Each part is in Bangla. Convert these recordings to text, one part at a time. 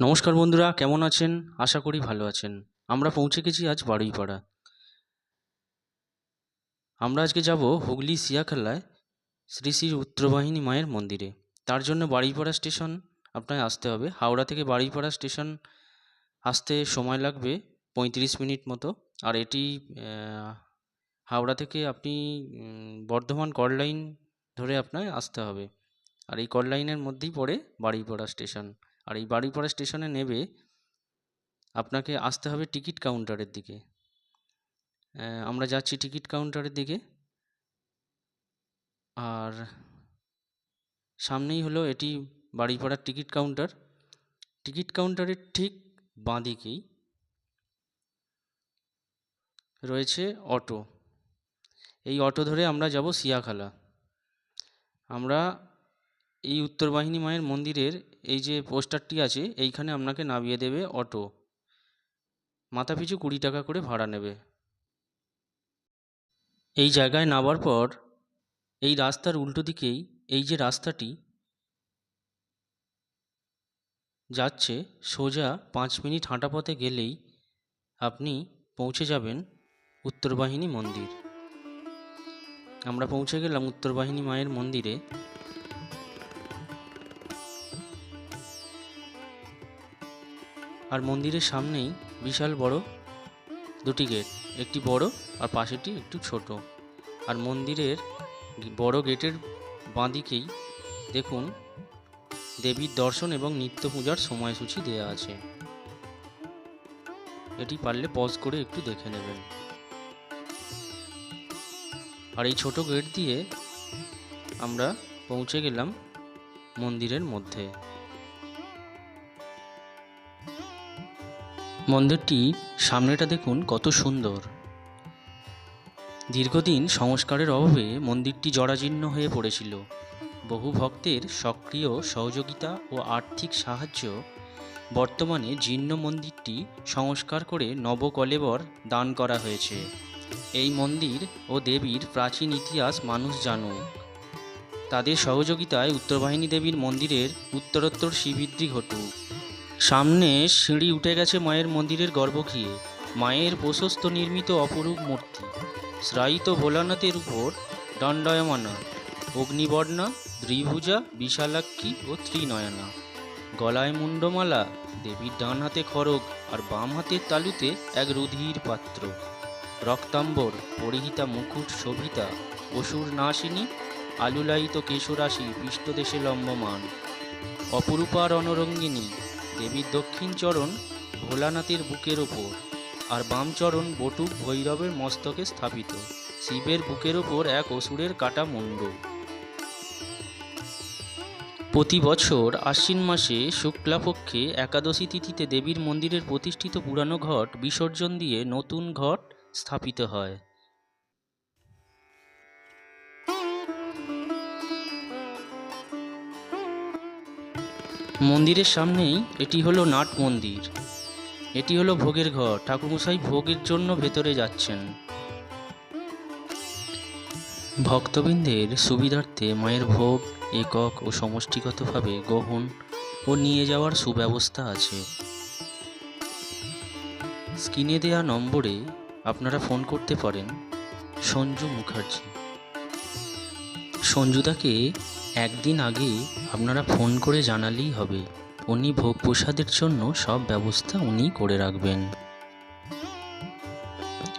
নমস্কার বন্ধুরা, কেমন আছেন? আশা করি ভালো আছেন। আমরা পৌঁছে গেছি আজ বারুইপাড়া। আমরা আজকে যাব হুগলি সিয়াখালায় শ্রী শ্রী উত্তরবাহিনী মায়ের মন্দিরে। তার জন্য বারুইপাড়া স্টেশন আপনায় আসতে হবে। হাওড়া থেকে বারুইপাড়া স্টেশন আসতে সময় লাগবে পঁয়ত্রিশ মিনিট মতো। আর এটি হাওড়া থেকে আপনি বর্ধমান কল লাইন ধরে আপনায় আসতে হবে। আর এই কল লাইনের মধ্যেই পড়ে বারুইপাড়া স্টেশন। আর এই বাড়িপাড়া স্টেশনে নেবে, আপনাকে আসতে হবে টিকিট কাউন্টারের দিকে। আমরা যাচ্ছি টিকিট কাউন্টারের দিকে। আর সামনেই হলো এটি বাড়িপাড়ার টিকিট কাউন্টার। টিকিট কাউন্টারের ঠিক বাঁদিকেই রয়েছে অটো। এই অটো ধরে আমরা যাব সিয়াখালা। আমরা এই উত্তরবাহিনী মায়ের মন্দিরের এই যে পোস্টারটি আছে, এইখানে আপনাকে নামিয়ে দেবে অটো। মাথাপিছু কুড়ি টাকা করে ভাড়া নেবে। এই জায়গায় নামার পর এই রাস্তার উল্টো দিকেই এই যে রাস্তাটি যাচ্ছে, সোজা পাঁচ মিনিট হাঁটা পথে গেলেই আপনি পৌঁছে যাবেন উত্তরবাহিনী মন্দির। আমরা পৌঁছে গেলাম উত্তরবাহিনী মায়ের মন্দিরে। আর মন্দিরের সামনেই বিশাল বড় দুটি গেট, একটি বড় আর পাশেটি একটু ছোট। আর মন্দিরের বড় গেটের বাঁদিকেই দেখুন দেবীর দর্শন এবং নিত্য পূজার সময়সূচি দেওয়া আছে। এটি পারলে পজ করে একটু দেখে নেবেন। আর এই ছোট গেট দিয়ে আমরা পৌঁছে গেলাম মন্দিরের মধ্যে। মন্দিরটি সামনেটা দেখুন কত সুন্দর। দীর্ঘদিন সংস্কারের অভাবে মন্দিরটি জরাজীর্ণ হয়ে পড়েছিল। বহু ভক্তের সক্রিয় সহযোগিতা ও আর্থিক সাহায্য বর্তমানে জীর্ণ মন্দিরটি সংস্কার করে নবকলেবর দান করা হয়েছে। এই মন্দির ও দেবীর প্রাচীন ইতিহাস মানুষ জানুক। তাদের সহযোগিতায় উত্তরবাহিনী দেবীর মন্দিরের উত্তরোত্তর শ্রীবৃদ্ধি ঘটুক। সামনে সিঁড়ি উঠে গেছে মায়ের মন্দিরের গর্ভগৃহে। মায়ের প্রশস্ত নির্মিত অপরূপ মূর্তি। শ্রায়িত ভোলানাথের উপর দণ্ডায়মানা। অগ্নিবর্ণা দ্বিভুজা বিশালাক্ষী ও ত্রিনয়না। গলায় মুন্ডমালা দেবীর ডান হাতে খড়গ আর বাম হাতের তালুতে এক রুধির পাত্র। রক্তাম্বর, পরিহিতা মুকুট, শোভিতা, অসুর নাশিনী আলুলায়িত কেশরাশি, পৃষ্ঠদেশে লম্বমান। অপরূপা রণরঙ্গিনী দেবীর দক্ষিণ চরণ ভোলানাথের বুকের ওপর, আর বাম চরণ বটুক ভৈরবের মস্তকে স্থাপিত। শিবের বুকের ওপর এক অসুরের কাটা মুন্ড। প্রতি বছর আশ্বিন মাসে শুক্লাপক্ষে একাদশী তিথিতে দেবীর মন্দিরের প্রতিষ্ঠিত পুরানো ঘট বিসর্জন দিয়ে নতুন ঘট স্থাপিত হয়। মন্দিরের সামনেই এটি হলো নাট মন্দির। এটি হলো ভোগের ঘর। ঠাকুরমশাই ভোগের জন্য ভেতরে যাচ্ছেন। ভক্তবৃন্দের সুবিধার্থে মায়ের ভোগ, একক ও সমষ্টিগতভাবে গ্রহণ ও নিয়ে যাওয়ার সুব্যবস্থা আছে। স্ক্রিনে দেওয়া নম্বরে আপনারা ফোন করতে পারেন। সঞ্জু মুখার্জি। সঞ্জুদাকে একদিন আগে আপনারা ফোন করে জানালেই হবে, উনি ভোগ প্রসাদের জন্য সব ব্যবস্থা উনি করে রাখবেন।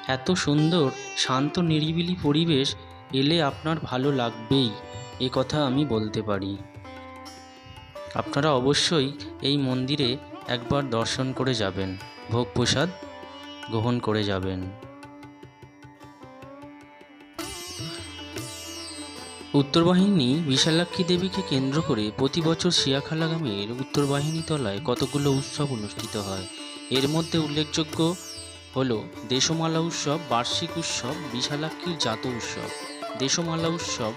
এত সুন্দর, শান্ত, নিরিবিলি পরিবেশ এলে আপনার ভালো লাগবেই, এ কথা আমি বলতে পারি। আপনারা অবশ্যই এই মন্দিরে একবার দর্শন করে যাবেন, ভোগ প্রসাদ গ্রহণ করে যাবেন। উত্তরবাহিনী বিশালাক্ষী দেবীকে কেন্দ্র করে প্রতি বছর শিয়াখালা গ্রামের উত্তরবাহিনী তলায় কতগুলো উৎসব অনুষ্ঠিত হয়। এর মধ্যে উল্লেখযোগ্য হল দেশমালা উৎসব, বার্ষিক উৎসব, বিশালাক্ষীর জাত উৎসব। দেশমালা উৎসব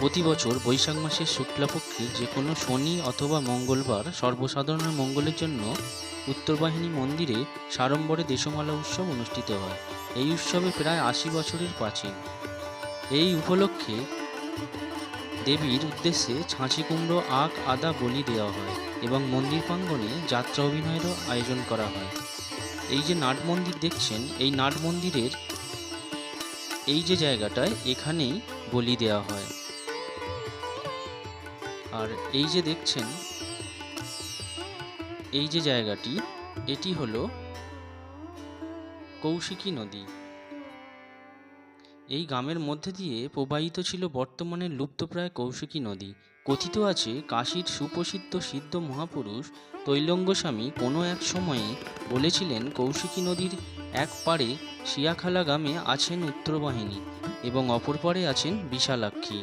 প্রতি বছর বৈশাখ মাসের শুক্লাপক্ষের যে কোনো শনি অথবা মঙ্গলবার সর্বসাধারণের মঙ্গলের জন্য উত্তরবাহিনী মন্দিরে সাড়ম্বরে দেশমালা উৎসব অনুষ্ঠিত হয়। এই উৎসবে প্রায় আশি বছরের প্রাচীন। এই উপলক্ষে দেবীর উদ্দেশ্যে ছাঁচি কুমড়ো, আখ, আদা, বলি দেওয়া হয় এবং মন্দির প্রাঙ্গণে যাত্রা অভিনয়েরও আয়োজন করা হয়। এই যে নাট মন্দির দেখছেন, এই নাট মন্দিরের এই যে জায়গাটায় এখানেই বলি দেওয়া হয়। আর এই যে দেখছেন, এই যে জায়গাটি, এটি হলো কৌশিকী নদী। এই গ্রামের মধ্যে দিয়ে প্রবাহিত ছিল বর্তমানে লুপ্তপ্রায় কৌশিকী নদী। কথিত আছে, কাশীর সুপ্রসিদ্ধ সিদ্ধ মহাপুরুষ তৈলঙ্গস্বামী কোনো এক সময়ে বলেছিলেন কৌশিকী নদীর এক পাড়ে শিয়াখালা গ্রামে আছেন উত্তরবাহিনী এবং অপর পাড়ে আছেন বিশালাক্ষী।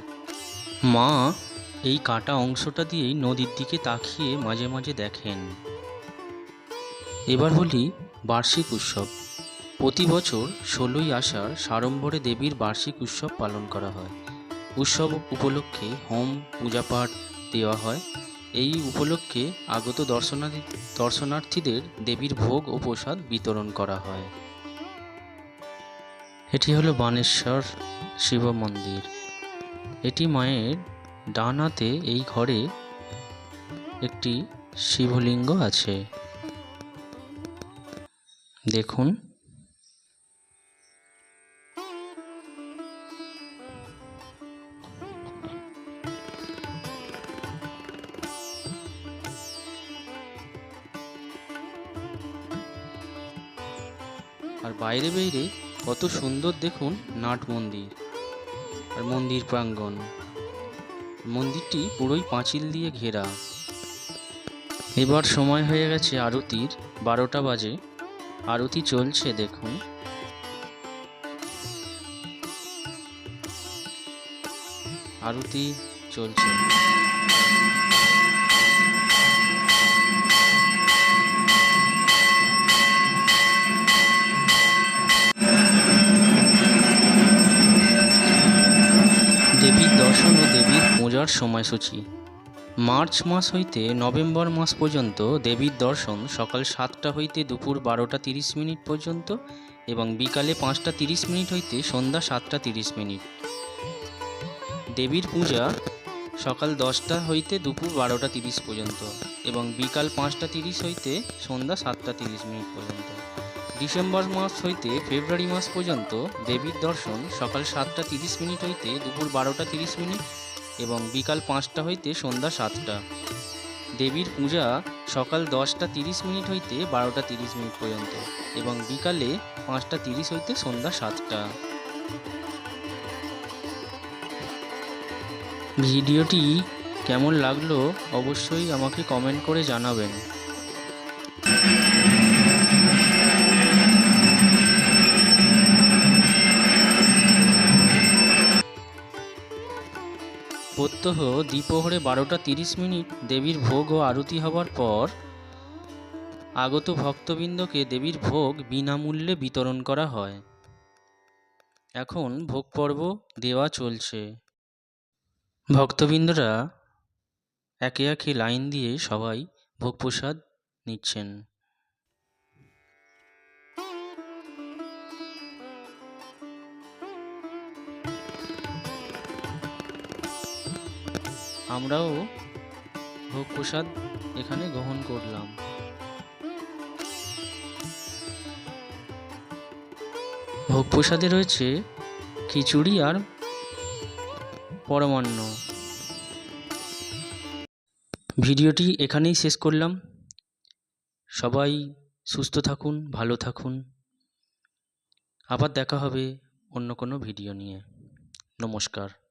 মা এই কাটা অংশটা দিয়েই নদীর দিকে তাকিয়ে মাঝে মাঝে দেখেন। এবার বলি বার্ষিক উৎসব। প্রতি বছর ষোলোই আষাঢ় সাড়ম্বরে দেবীর বার্ষিক উৎসব পালন করা হয়। উৎসব উপলক্ষে হোম পূজাপাঠ দেওয়া হয়। এই উপলক্ষে আগত দর্শনার্থী দর্শনার্থীদের দেবীর ভোগ ও প্রসাদ বিতরণ করা হয়। এটি হলো বানেশ্বর শিব মন্দির। এটি মায়ের ডান হাতে এই ঘরে একটি শিবলিঙ্গ আছে। দেখুন। বাইরে বাইরে কত সুন্দর দেখুন নাট মন্দির আর মন্দির প্রাঙ্গণ। মন্দিরটি পুরোই পাঁচিল দিয়ে ঘেরা। এবার সময় হয়ে গেছে আরতির, বারোটা বাজে। আরতি চলছে, দেখুন। আরতি চলছে। দেবীর দর্শন ও দেবীর পূজার সময়সূচি। মার্চ মাস হইতে নভেম্বর মাস পর্যন্ত দেবীর দর্শন সকাল সাতটা হইতে দুপুর বারোটা তিরিশ মিনিট পর্যন্ত এবং বিকালে পাঁচটা তিরিশ মিনিট হইতে সন্ধ্যা সাতটা তিরিশ মিনিট। দেবীর পূজা সকাল দশটা হইতে দুপুর বারোটা তিরিশ পর্যন্ত এবং বিকাল পাঁচটা তিরিশ হইতে সন্ধ্যা সাতটা তিরিশ মিনিট পর্যন্ত। ডিসেম্বর মাস হইতে ফেব্রুয়ারি মাস পর্যন্ত দেবীর দর্শন সকাল সাতটা তিরিশ মিনিট হইতে দুপুর বারোটা তিরিশ মিনিট এবং বিকাল পাঁচটা হইতে সন্ধ্যা সাতটা। দেবীর পূজা সকাল দশটা তিরিশ মিনিট হইতে বারোটা তিরিশ মিনিট পর্যন্ত এবং বিকালে পাঁচটা তিরিশ হইতে সন্ধ্যা সাতটা। ভিডিওটি কেমন লাগল অবশ্যই আমাকে কমেন্ট করে জানাবেন। প্রত্যহ দ্বিপ্রহরে বারোটা তিরিশ মিনিট দেবীর ভোগ ও আরতি হবার পর আগত ভক্তবৃন্দকে দেবীর ভোগ বিনামূল্যে বিতরণ করা হয়। এখন ভোগ পর্ব দেওয়া চলছে। ভক্তবৃন্দরা একে একে লাইন দিয়ে সবাই ভোগ প্রসাদ নিচ্ছেন। আমরাও ভোগ প্রসাদ এখানে গ্রহণ করলাম। ভোগ প্রসাদে রয়েছে খিচুড়ি আর পরমান্ন। ভিডিওটি এখানেই শেষ করলাম। সবাই সুস্থ থাকুন, ভালো থাকুন। আবার দেখা হবে অন্য কোনো ভিডিও নিয়ে। নমস্কার।